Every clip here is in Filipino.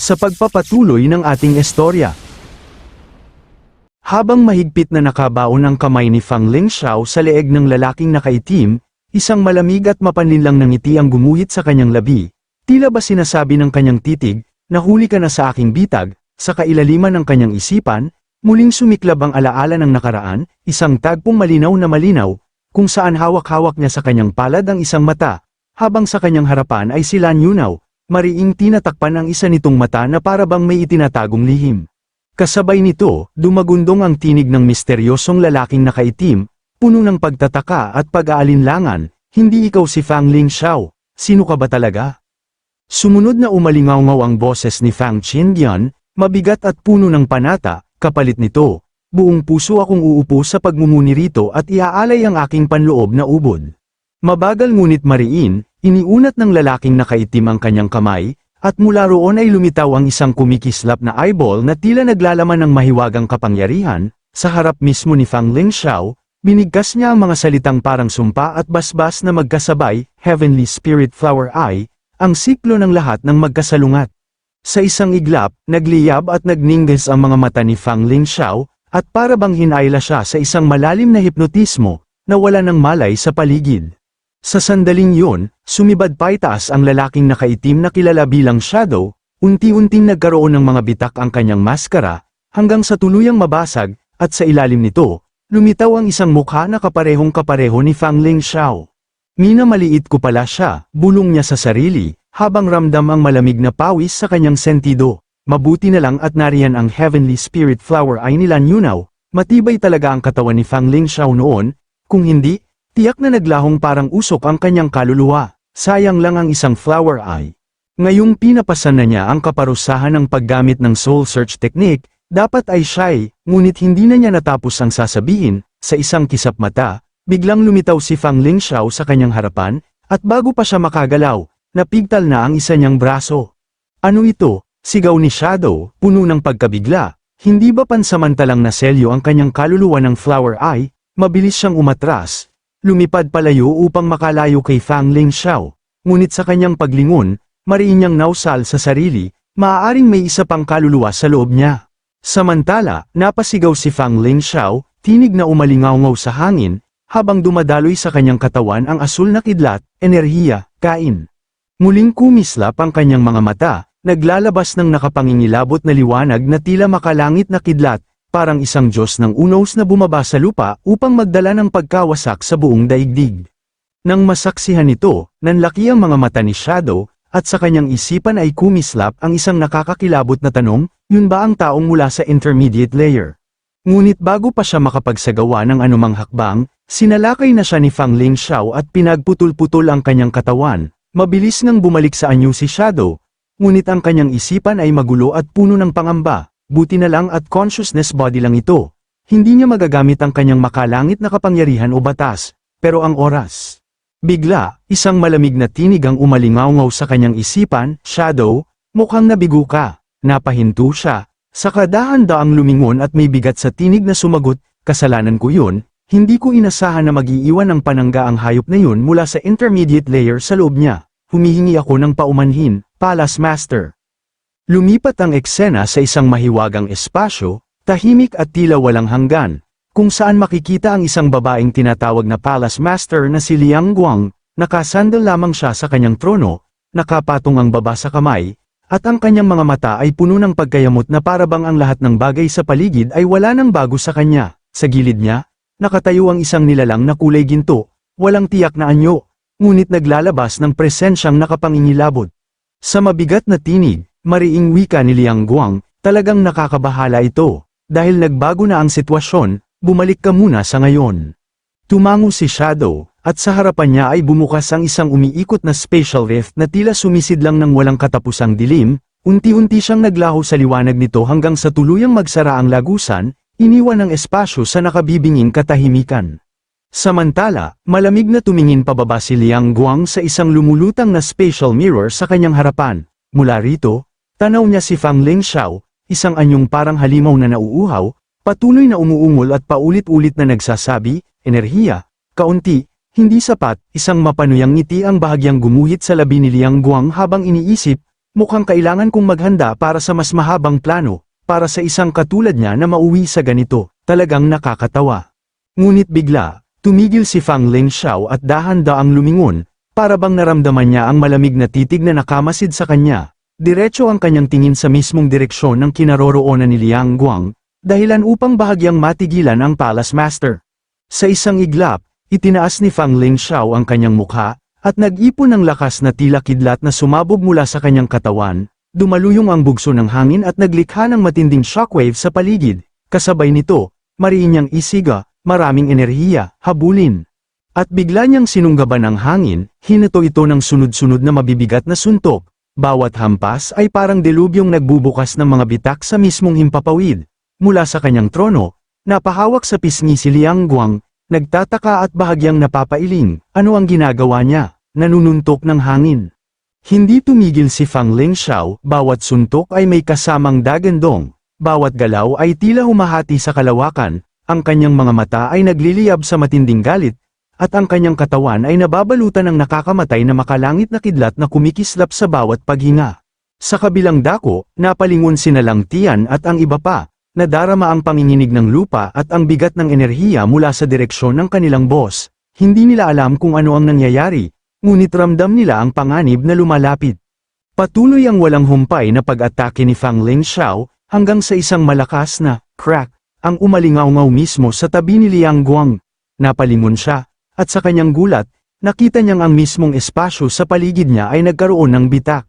sa pagpapatuloy ng ating istorya. Habang mahigpit na nakabaon ang kamay ni Fang Lingxiao sa leeg ng lalaking nakaitim, isang malamig at mapanlinlang na ngiti ang gumuhit sa kanyang labi. Tila ba sinasabi ng kanyang titig, nahuli ka na sa aking bitag, sa kailaliman ng kanyang isipan, muling sumiklab ang alaala ng nakaraan, isang tagpong malinaw na malinaw, kung saan hawak-hawak niya sa kanyang palad ang isang mata, habang sa kanyang harapan ay sila Yunaw, mariing tinatakpan ang isa nitong mata na para bang may itinatagong lihim. Kasabay nito, dumagundong ang tinig ng misteryosong lalaking nakaitim, puno ng pagtataka at pag-aalinlangan, hindi ikaw si Fang Ling Xiao, sino ka ba talaga? Sumunod na umalingaw ang boses ni Fang Qingyan, mabigat at puno ng panata, kapalit nito, buong puso akong uupo sa pagmumuni rito at iaalay ang aking panloob na ubod. Mabagal ngunit mariin, iniunat ng lalaking nakaitim ang kanyang kamay, at mula roon ay lumitaw ang isang kumikislap na eyeball na tila naglalaman ng mahiwagang kapangyarihan, sa harap mismo ni Fang Lingxiao, binigkas niya ang mga salitang parang sumpa at basbas na magkasabay, Heavenly Spirit Flower Eye, ang siklo ng lahat ng magkasalungat. Sa isang iglap, nagliyab at nagningges ang mga mata ni Fang Lingxiao, at para bang hinayla siya sa isang malalim na hipnotismo, na wala ng malay sa paligid. Sa sandaling yun, sumibad paitaas ang lalaking nakaitim na kilala bilang Shadow, unti-unting nagkaroon ng mga bitak ang kanyang maskara, hanggang sa tuluyang mabasag, at sa ilalim nito, lumitaw ang isang mukha na kaparehong kapareho ni Fang Ling Xiao. Mina maliit ko pala siya, bulong niya sa sarili, habang ramdam ang malamig na pawis sa kanyang sentido. Mabuti na lang at nariyan ang Heavenly Spirit Flower Eye nila Yunaw, matibay talaga ang katawan ni Fang Ling Xiao noon, kung hindi, Tiyak na naglahong parang usok ang kanyang kaluluwa, sayang lang ang isang flower eye. Ngayong pinapasan na niya ang kaparusahan ng paggamit ng soul search technique, dapat ay shy, ngunit hindi na niya natapos ang sasabihin, sa isang kisap mata, biglang lumitaw si Fang Lingxiao sa kanyang harapan, at bago pa siya makagalaw, napigtal na ang isa niyang braso. Ano ito? Sigaw ni Shadow, puno ng pagkabigla, hindi ba pansamantalang naselyo ang kanyang kaluluwa ng flower eye, mabilis siyang umatras, Lumipad palayo upang makalayo kay Fang Ling Xiao, ngunit sa kanyang paglingon, mariin niyang nausal sa sarili, maaaring may isa pang kaluluwa sa loob niya. Samantala, napasigaw si Fang Ling Xiao, tinig na umalingaw sa hangin, habang dumadaloy sa kanyang katawan ang asul na kidlat, enerhiya, kain. Muling kumislap ang kanyang mga mata, naglalabas ng nakapangingilabot na liwanag na tila makalangit na kidlat, parang isang Diyos ng unos na bumaba sa lupa upang magdala ng pagkawasak sa buong daigdig. Nang masaksihan nito, nanlaki ang mga mata ni Shadow, at sa kanyang isipan ay kumislap ang isang nakakakilabot na tanong, yun ba ang taong mula sa intermediate layer? Ngunit bago pa siya makapagsagawa ng anumang hakbang, sinalakay na siya ni Fang Ling Xiao at pinagputol-putol ang kanyang katawan, mabilis ngang bumalik sa anyo si Shadow, ngunit ang kanyang isipan ay magulo at puno ng pangamba, buti na lang at consciousness body lang ito. Hindi niya magagamit ang kanyang makalangit na kapangyarihan o batas, pero ang oras. Bigla, isang malamig na tinig ang umalingaw sa kanyang isipan, shadow, mukhang nabigo ka, napahinto siya, sa kadahan-daang lumingon at may bigat sa tinig na sumagot, kasalanan ko yun, hindi ko inasahan na magiiwan ng panangga ang hayop na yun mula sa intermediate layer sa loob niya. Humihingi ako ng paumanhin, Palace Master. Lumipat ang eksena sa isang mahiwagang espasyo, tahimik at tila walang hanggan, kung saan makikita ang isang babaeng tinatawag na Palace Master na si Liang Guang, nakasandal lamang siya sa kanyang trono, nakapatong ang baba sa kamay, at ang kanyang mga mata ay puno ng pagkayamot na parabang ang lahat ng bagay sa paligid ay wala nang bago sa kanya. Sa gilid niya, nakatayo ang isang nilalang na kulay ginto, walang tiyak na anyo, ngunit naglalabas ng presensyang nakapangingilabot. Sa mabigat na tinig, Mariing wika ni Liang Guang, talagang nakakabahala ito, dahil nagbago na ang sitwasyon, bumalik ka muna sa ngayon. Tumango si Shadow, at sa harapan niya ay bumukas ang isang umiikot na spatial rift na tila sumisid lang ng walang katapusang dilim, unti-unti siyang naglaho sa liwanag nito hanggang sa tuluyang magsara ang lagusan, iniwan ng espasyo sa nakabibinging katahimikan. Samantala, malamig na tumingin pababa si Liang Guang sa isang lumulutang na spatial mirror sa kanyang harapan. Mula rito, Tanaw niya si Fang Ling Xiao, isang anyong parang halimaw na nauuhaw, patuloy na umuungol at paulit-ulit na nagsasabi, enerhiya, kaunti, hindi sapat, isang mapanuyang ngiti ang bahagyang gumuhit sa labi ni Liang Guang habang iniisip, Mukhang kailangan kong maghanda para sa mas mahabang plano, para sa isang katulad niya na mauwi sa ganito, talagang nakakatawa. Ngunit bigla, tumigil si Fang Ling Xiao at dahan-daang lumingon, para bang naramdaman niya ang malamig na titig na nakamasid sa kanya. Diretso ang kanyang tingin sa mismong direksyon ng kinaroroonan ni Liang Guang, dahilan upang bahagyang matigilan ang Palace Master. Sa isang iglap, itinaas ni Fang Ling Xiao ang kanyang mukha, at nag-ipon ng lakas na tila kidlat na sumabog mula sa kanyang katawan, dumaluyong ang bugso ng hangin at naglikha ng matinding shockwave sa paligid, kasabay nito, mariin niyang isiga, maraming enerhiya, habulin. At bigla niyang sinunggaban ng hangin, hinato ito ng sunod-sunod na mabibigat na suntok, bawat hampas ay parang delubyong nagbubukas ng mga bitak sa mismong himpapawid. Mula sa kanyang trono, napahawak sa pisngi si Liang Guang, nagtataka at bahagyang napapailing, ano ang ginagawa niya, nanununtok ng hangin. Hindi tumigil si Fang Ling Xiao, bawat suntok ay may kasamang dagandong, bawat galaw ay tila humahati sa kalawakan, ang kanyang mga mata ay nagliliyab sa matinding galit, at ang kanyang katawan ay nababalutan ng nakakamatay na makalangit na kidlat na kumikislap sa bawat paghinga. Sa kabilang dako, napalingon sina Lang Tian at ang iba pa, nadarama ang panginginig ng lupa at ang bigat ng enerhiya mula sa direksyon ng kanilang boss. Hindi nila alam kung ano ang nangyayari, ngunit ramdam nila ang panganib na lumalapit. Patuloy ang walang humpay na pag-atake ni Fang Ling Xiao, hanggang sa isang malakas na crack, ang umalingaw-ngaw mismo sa tabi ni Liang Guang. Napalingon siya, at sa kanyang gulat, nakita niyang ang mismong espasyo sa paligid niya ay nagkaroon ng bitak.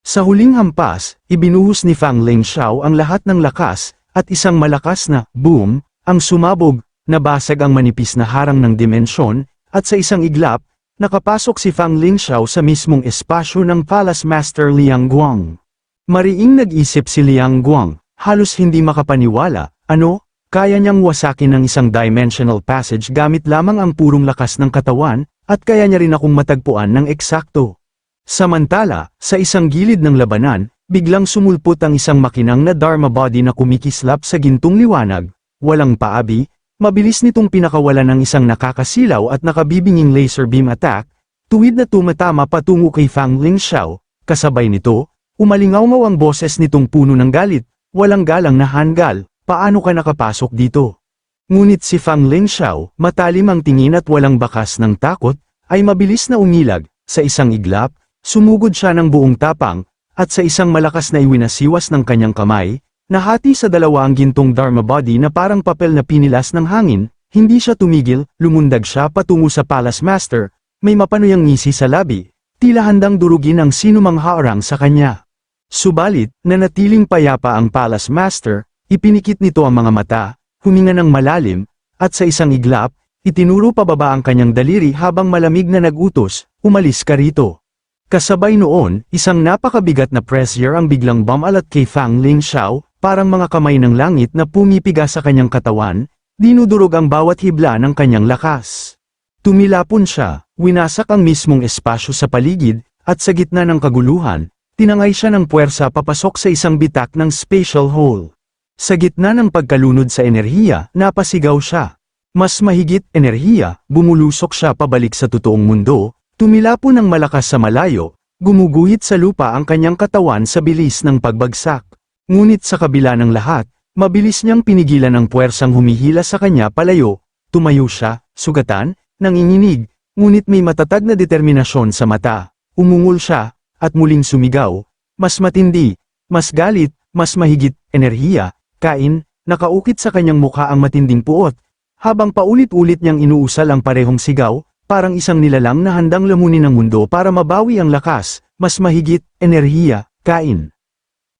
Sa huling hampas, ibinuhos ni Fang Ling Xiao ang lahat ng lakas, at isang malakas na boom, ang sumabog, nabasag ang manipis na harang ng dimensyon, at sa isang iglap, nakapasok si Fang Ling Xiao sa mismong espasyo ng Palace Master Liang Guang. Mariing nag-isip si Liang Guang, halos hindi makapaniwala, ano, kaya niyang wasakin ng isang dimensional passage gamit lamang ang purong lakas ng katawan, at kaya niya rin akong matagpuan ng eksakto. Samantala, sa isang gilid ng labanan, biglang sumulpot ang isang makinang na Dharma body na kumikislap sa gintong liwanag, walang paabi, mabilis nitong pinakawalan ng isang nakakasilaw at nakabibinging laser beam attack, tuwid na tumatama patungo kay Fang Ling Xiao, kasabay nito, umalingaw ang boses nitong puno ng galit, walang galang na hanggal, paano ka nakapasok dito? Ngunit si Fang Ling Xiao, matalim ang tingin at walang bakas ng takot, ay mabilis na umilag, sa isang iglap, sumugod siya ng buong tapang, at sa isang malakas na iwinasiwas ng kanyang kamay, nahati sa dalawa ang gintong Dharma body na parang papel na pinilas ng hangin, hindi siya tumigil, lumundag siya patungo sa Palace Master, may mapanuyang ngisi sa labi, tila handang durugin ang sinumang haarang sa kanya. Subalit, nanatiling payapa ang Palace Master, ipinikit nito ang mga mata, huminga ng malalim, at sa isang iglap, itinuro pababa ang kanyang daliri habang malamig na nagutos, umalis ka rito. Kasabay noon, isang napakabigat na pressure ang biglang bumalat kay Fang Ling Xiao, parang mga kamay ng langit na pumipiga sa kanyang katawan, dinudurog ang bawat hibla ng kanyang lakas. Tumilapon siya, winasak ang mismong espasyo sa paligid, at sa gitna ng kaguluhan, tinangay siya ng puwersa papasok sa isang bitak ng spatial hole. Sa gitna ng pagkalunod sa enerhiya, napasigaw siya. Mas mahigit enerhiya, bumulusok siya pabalik sa totoong mundo, Tumilapon ng malakas sa malayo, gumuguhit sa lupa ang kanyang katawan sa bilis ng pagbagsak. Ngunit sa kabila ng lahat, mabilis niyang pinigilan ang puwersang humihila sa kanya palayo, tumayo siya, sugatan, nanginginig, ngunit may matatag na determinasyon sa mata. Umungol siya, at muling sumigaw, mas matindi, mas galit, mas mahigit, enerhiya, kain, nakaukit sa kanyang mukha ang matinding puot, habang paulit-ulit niyang inuusal ang parehong sigaw, parang isang nilalang na handang lamunin ang mundo para mabawi ang lakas, mas mahigit, enerhiya, kain.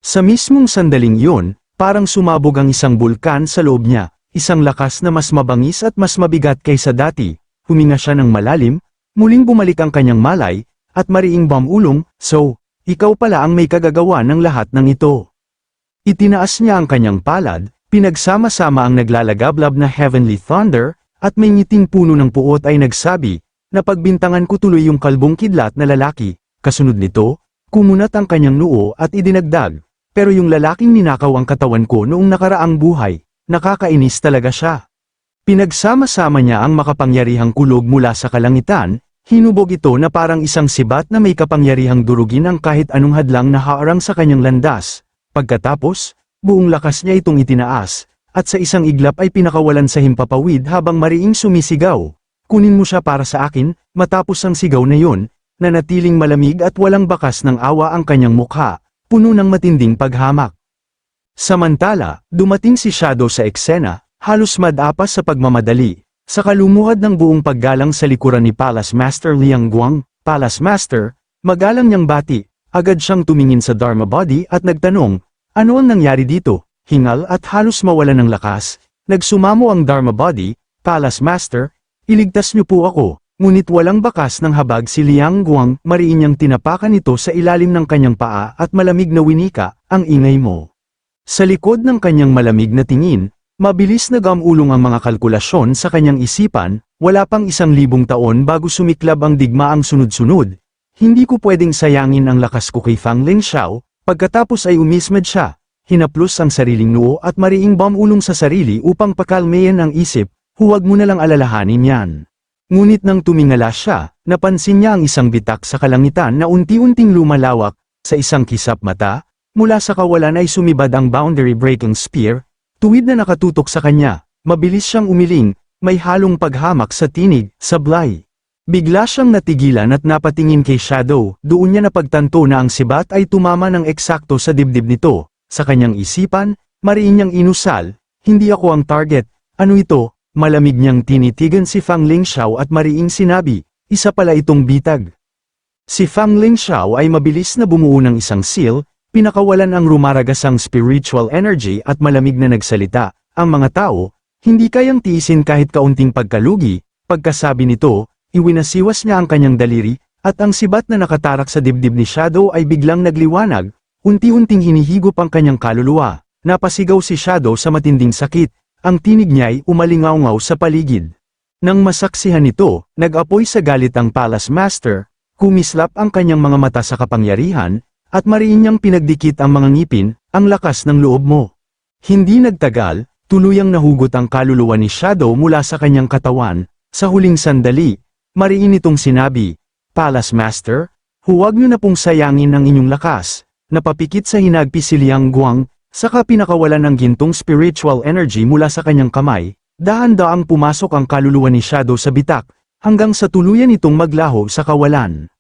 Sa mismong sandaling yun, parang sumabog ang isang bulkan sa loob niya, isang lakas na mas mabangis at mas mabigat kaysa dati, huminga siya ng malalim, muling bumalik ang kanyang malay, at mariing bamulong, so, ikaw pala ang may kagagawa ng lahat ng ito. Itinaas niya ang kanyang palad, pinagsama-sama ang naglalagablab na heavenly thunder, at may ngiting puno ng puot ay nagsabi, na pagbintangan ko tuloy yung kalbong kidlat na lalaki, kasunod nito, kumunat ang kanyang noo at idinagdag, pero yung lalaking ninakaw ang katawan ko noong nakaraang buhay, nakakainis talaga siya. Pinagsama-sama niya ang makapangyarihang kulog mula sa kalangitan, Hinubog ito na parang isang sibat na may kapangyarihang durugin ang kahit anong hadlang na haarang sa kanyang landas. Pagkatapos, buong lakas niya itong itinaas, at sa isang iglap ay pinakawalan sa himpapawid habang mariing sumisigaw. Kunin mo siya para sa akin, matapos ang sigaw na yun, na natiling malamig at walang bakas ng awa ang kanyang mukha, puno ng matinding paghamak. Samantala, dumating si Shadow sa eksena, halos madapas sa pagmamadali, sa kalumuhad ng buong paggalang sa likuran ni Palace Master Liang Guang, Palace Master, magalang niyang bati, agad siyang tumingin sa Dharma Body at nagtanong, ano ang nangyari dito? Hingal at halos mawala ng lakas, nagsumamo ang Dharma Body, Palace Master, iligtas niyo po ako, ngunit walang bakas ng habag si Liang Guang, mariin niyang tinapakan ito sa ilalim ng kanyang paa at malamig na winika, ang ingay mo. Sa likod ng kanyang malamig na tingin, mabilis nagamulong ang mga kalkulasyon sa kanyang isipan, wala pang isang libong taon bago sumiklab ang digmaang sunod-sunod. Hindi ko pwedeng sayangin ang lakas ko kay Fang Ling Xiao, pagkatapos ay umismed siya, hinaplos ang sariling noo at mariing bamulong sa sarili upang pakalmayan ang isip, huwag mo na lang alalahanin yan. Ngunit nang tumingala siya, napansin niya ang isang bitak sa kalangitan na unti-unting lumalawak, sa isang kisap mata, mula sa kawalan ay sumibad ang boundary-breaking spear, tuwid na nakatutok sa kanya, mabilis siyang umiling, may halong paghamak sa tinig, sablay. Bigla siyang natigilan at napatingin kay Shadow, doon niya napagtanto na ang sibat ay tumama ng eksakto sa dibdib nito, sa kanyang isipan, mariin niyang inusal, hindi ako ang target, ano ito, malamig niyang tinitigan si Fang Ling Xiao at mariing sinabi, isa pala itong bitag. Si Fang Ling Xiao ay mabilis na bumuo ng isang seal, pinakawalan ang rumaragasang spiritual energy at malamig na nagsalita, ang mga tao, hindi kayang tiisin kahit kaunting pagkalugi, pagkasabi nito, iwinasiwas niya ang kanyang daliri, at ang sibat na nakatarak sa dibdib ni Shadow ay biglang nagliwanag, unti-unting hinihigop ang kanyang kaluluwa, napasigaw si Shadow sa matinding sakit, ang tinig niya'y umalingaw sa paligid. Nang masaksihan nito, nag-apoy sa galit ang Palace Master, kumislap ang kanyang mga mata sa kapangyarihan, at mariin niyang pinagdikit ang mga ngipin, ang lakas ng loob mo. Hindi nagtagal, tuluyang nahugot ang kaluluwa ni Shadow mula sa kanyang katawan, sa huling sandali, mariin itong sinabi, Palace Master, huwag niyo na pong sayangin ang inyong lakas, napapikit sa hinagpi si Liang Guang, saka pinakawalan ng gintong spiritual energy mula sa kanyang kamay, dahan-daang pumasok ang kaluluwa ni Shadow sa bitak, hanggang sa tuluyan itong maglaho sa kawalan.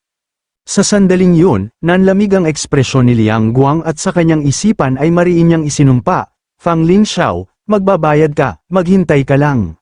Sa sandaling yun, nanlamig ang ekspresyon ni Liang Guang at sa kanyang isipan ay mariin niyang isinumpa, Fang Ling Xiao, magbabayad ka, maghintay ka lang.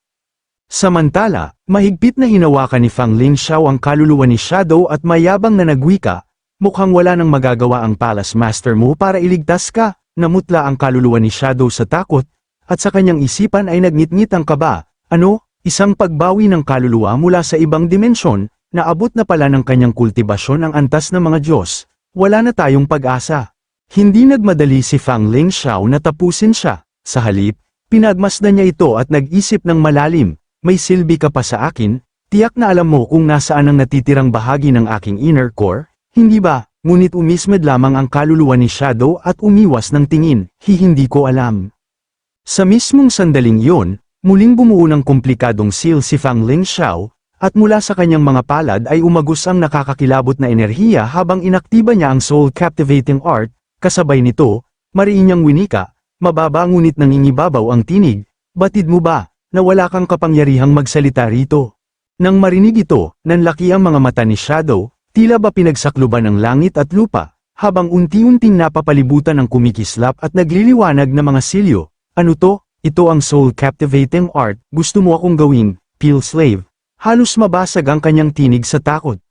Samantala, mahigpit na hinawakan ni Fang Ling Xiao ang kaluluwa ni Shadow at mayabang na nagwika, mukhang wala nang magagawa ang Palace Master mo para iligtas ka, namutla ang kaluluwa ni Shadow sa takot, at sa kanyang isipan ay nagnitngit ang kaba, ano, isang pagbawi ng kaluluwa mula sa ibang dimensyon, naabot na pala ng kanyang kultibasyon ang antas ng mga Diyos, wala na tayong pag-asa. Hindi nagmadali si Fang Ling Xiao na tapusin siya, sa halip, pinagmasdan niya ito at nag-isip ng malalim, may silbi ka pa sa akin, tiyak na alam mo kung nasaan ang natitirang bahagi ng aking inner core, hindi ba, ngunit umismed lamang ang kaluluwa ni Shadow at umiwas ng tingin, hi hindi ko alam. Sa mismong sandaling yon, muling bumuo ng komplikadong seal si Fang Ling Xiao, at mula sa kanyang mga palad ay umagos ang nakakakilabot na enerhiya habang inaktiba niya ang soul captivating art, kasabay nito, mariin niyang winika, mababa ngunit nangingibabaw ang tinig, batid mo ba, na wala kang kapangyarihang magsalita rito. Nang marinig ito, nanlaki ang mga mata ni Shadow, tila ba pinagsakluban ng langit at lupa, habang unti-unting napapalibutan ng kumikislap at nagliliwanag na mga silyo. Ano to? Ito ang soul captivating art, gusto mo akong gawing, peel slave. Halos mabasag ang kanyang tinig sa takot.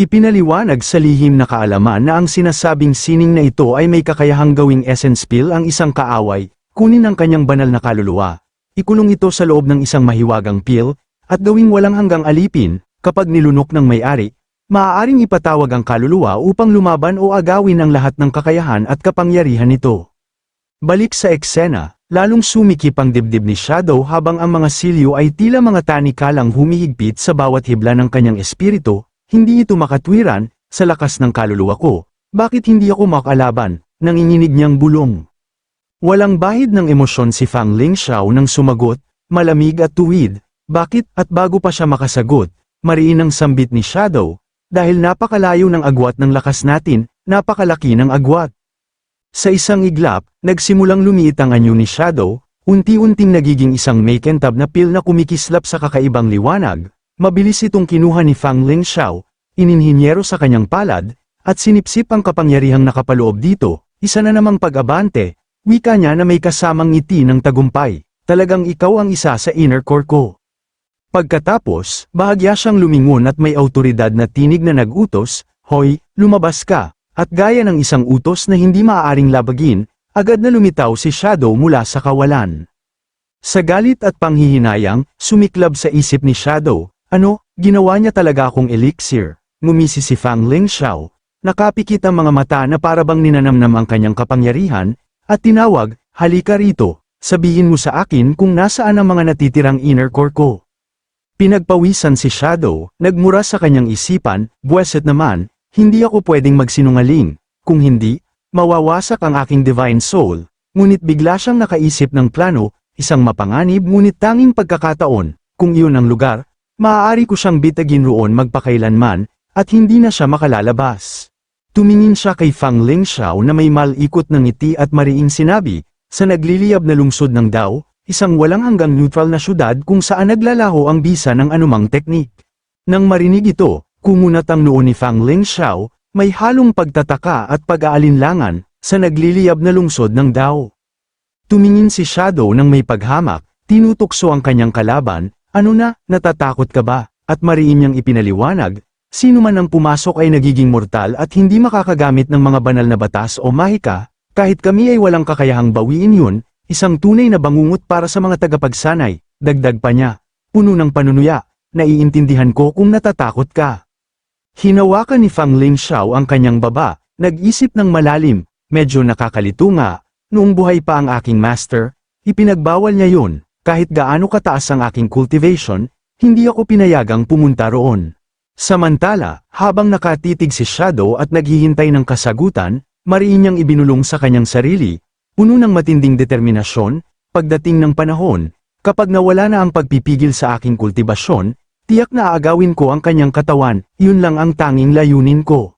Ipinaliwanag sa lihim na kaalaman na ang sinasabing sining na ito ay may kakayahang gawing essence pill ang isang kaaway, kunin ang kanyang banal na kaluluwa, ikulong ito sa loob ng isang mahiwagang pill, at gawing walang hanggang alipin, kapag nilunok ng may-ari, maaaring ipatawag ang kaluluwa upang lumaban o agawin ang lahat ng kakayahan at kapangyarihan nito. Balik sa eksena, lalong sumikip ang dibdib ni Shadow habang ang mga silyo ay tila mga tanikalang humihigpit sa bawat hibla ng kanyang espiritu, hindi ito makatwiran, sa lakas ng kaluluwa ko, bakit hindi ako makalaban, nanginginig niyang bulong. Walang bahid ng emosyon si Fang Ling Xiao nang sumagot, malamig at tuwid, bakit at bago pa siya makasagot, mariin ang sambit ni Shadow, dahil napakalayo ng agwat ng lakas natin, napakalaki ng agwat. Sa isang iglap, nagsimulang lumiit ang anyo ni Shadow, unti-unting nagiging isang makentab na pil na kumikislap sa kakaibang liwanag, mabilis itong kinuha ni Fang Ling Xiao, ininhinyero sa kanyang palad, at sinipsip ang kapangyarihang nakapaloob dito, isa na namang pag-abante, wika niya na may kasamang ngiti ng tagumpay, talagang ikaw ang isa sa inner core ko. Pagkatapos, bahagya siyang lumingon at may autoridad na tinig na nag-utos, Hoy, lumabas ka, at gaya ng isang utos na hindi maaaring labagin, agad na lumitaw si Shadow mula sa kawalan. Sa galit at panghihinayang, sumiklab sa isip ni Shadow, ano, ginawa niya talaga akong elixir, ngumisi si Fang Ling Xiao, nakapikit ang mga mata na parabang ninanamnam ang kanyang kapangyarihan, at tinawag, halika rito, sabihin mo sa akin kung nasaan ang mga natitirang inner core ko. Pinagpawisan si Shadow, nagmura sa kanyang isipan, buweset naman, hindi ako pwedeng magsinungaling, kung hindi, mawawasak ang aking divine soul, ngunit bigla siyang nakaisip ng plano, isang mapanganib ngunit tanging pagkakataon, kung iyon ang lugar, maaari ko siyang bitagin roon magpakailanman, at hindi na siya makalalabas. Tumingin siya kay Fang Ling Xiao na may malikot ng ngiti at mariing sinabi, sa nagliliyab na lungsod ng Dao, isang walang hanggang neutral na syudad kung saan naglalaho ang bisa ng anumang teknik. Nang marinig ito, kumunat ang noo ni Fang Ling Xiao, may halong pagtataka at pag-aalinlangan, sa nagliliyab na lungsod ng Dao. Tumingin si Shadow ng may paghamak, tinutukso ang kanyang kalaban, ano na, natatakot ka ba, at mariin niyang ipinaliwanag, sino man ang pumasok ay nagiging mortal at hindi makakagamit ng mga banal na batas o mahika, kahit kami ay walang kakayahang bawiin yun, isang tunay na bangungot para sa mga tagapagsanay, dagdag pa niya, puno ng panunuya, naiintindihan ko kung natatakot ka. Hinawakan ni Fang Ling Xiao ang kanyang baba, nag-isip ng malalim, medyo nakakalito nga, noong buhay pa ang aking master, ipinagbawal niya yun, kahit gaano kataas ang aking cultivation, hindi ako pinayagang pumunta roon. Samantala, habang nakatitig si Shadow at naghihintay ng kasagutan, mariin niyang ibinulong sa kanyang sarili, puno ng matinding determinasyon, pagdating ng panahon, kapag nawala na ang pagpipigil sa aking kultibasyon, tiyak na aagawin ko ang kanyang katawan, yun lang ang tanging layunin ko.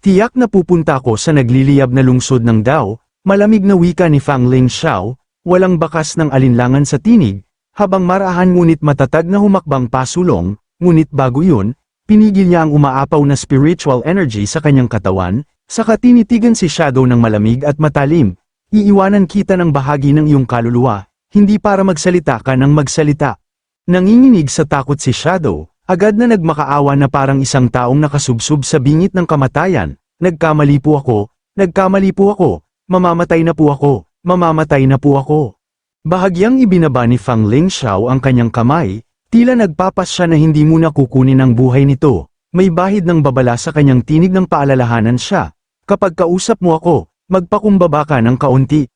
Tiyak na pupunta ko sa nagliliyab na lungsod ng Dao, malamig na wika ni Fang Ling Xiao, walang bakas ng alinlangan sa tinig, habang marahan ngunit matatag na humakbang pasulong, ngunit bago yun, pinigil niya ang umaapaw na spiritual energy sa kanyang katawan, saka tinitigan si Shadow ng malamig at matalim, iiwanan kita ng bahagi ng iyong kaluluwa, hindi para magsalita ka ng magsalita. Nanginginig sa takot si Shadow, agad na nagmakaawa na parang isang taong nakasubsub sa bingit ng kamatayan, nagkamali po ako, nagkamali po ako, mamamatay na po ako, mamamatay na po ako. Bahagyang ibinaba ni Fang Ling Xiao ang kanyang kamay, tila nagpapas siya na hindi muna kukunin ang buhay nito, may bahid ng babala sa kanyang tinig ng paalalahanan siya, kapag kausap mo ako, magpakumbaba ka ng kaunti.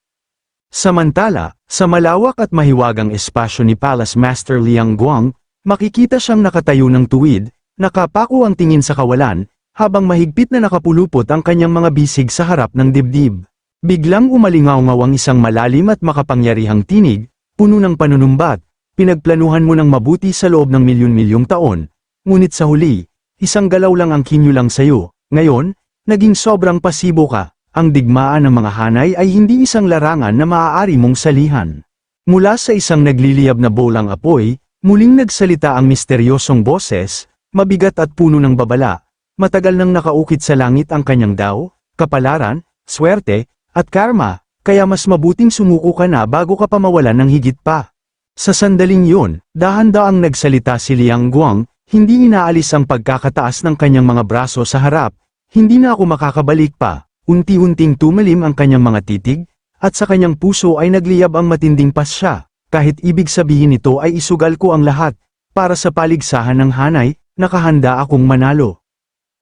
Samantala, sa malawak at mahiwagang espasyo ni Palace Master Liang Guang, makikita siyang nakatayo ng tuwid, nakapako ang tingin sa kawalan, habang mahigpit na nakapulupot ang kanyang mga bisig sa harap ng dibdib. Biglang umalingaw-ngaw ang isang malalim at makapangyarihang tinig, puno ng panunumbat, pinagplanuhan mo ng mabuti sa loob ng milyon-milyong taon, ngunit sa huli, isang galaw lang ang kinyo lang sayo, ngayon, naging sobrang pasibo ka, ang digmaan ng mga hanay ay hindi isang larangan na maaari mong salihan. Mula sa isang nagliliyab na bolang apoy, muling nagsalita ang misteryosong boses, mabigat at puno ng babala, matagal nang nakaukit sa langit ang kanyang daw, kapalaran, swerte, at karma, kaya mas mabuting sumuko ka na bago ka pa mawalan ng higit pa. Sa sandaling yun, dahan-daang nagsalita si Liang Guang, hindi inaalis ang pagkakataas ng kanyang mga braso sa harap, hindi na ako makakabalik pa, unti-unting tumalim ang kanyang mga titig, at sa kanyang puso ay nagliyab ang matinding pasya, kahit ibig sabihin nito ay isugal ko ang lahat, para sa paligsahan ng hanay, nakahanda akong manalo.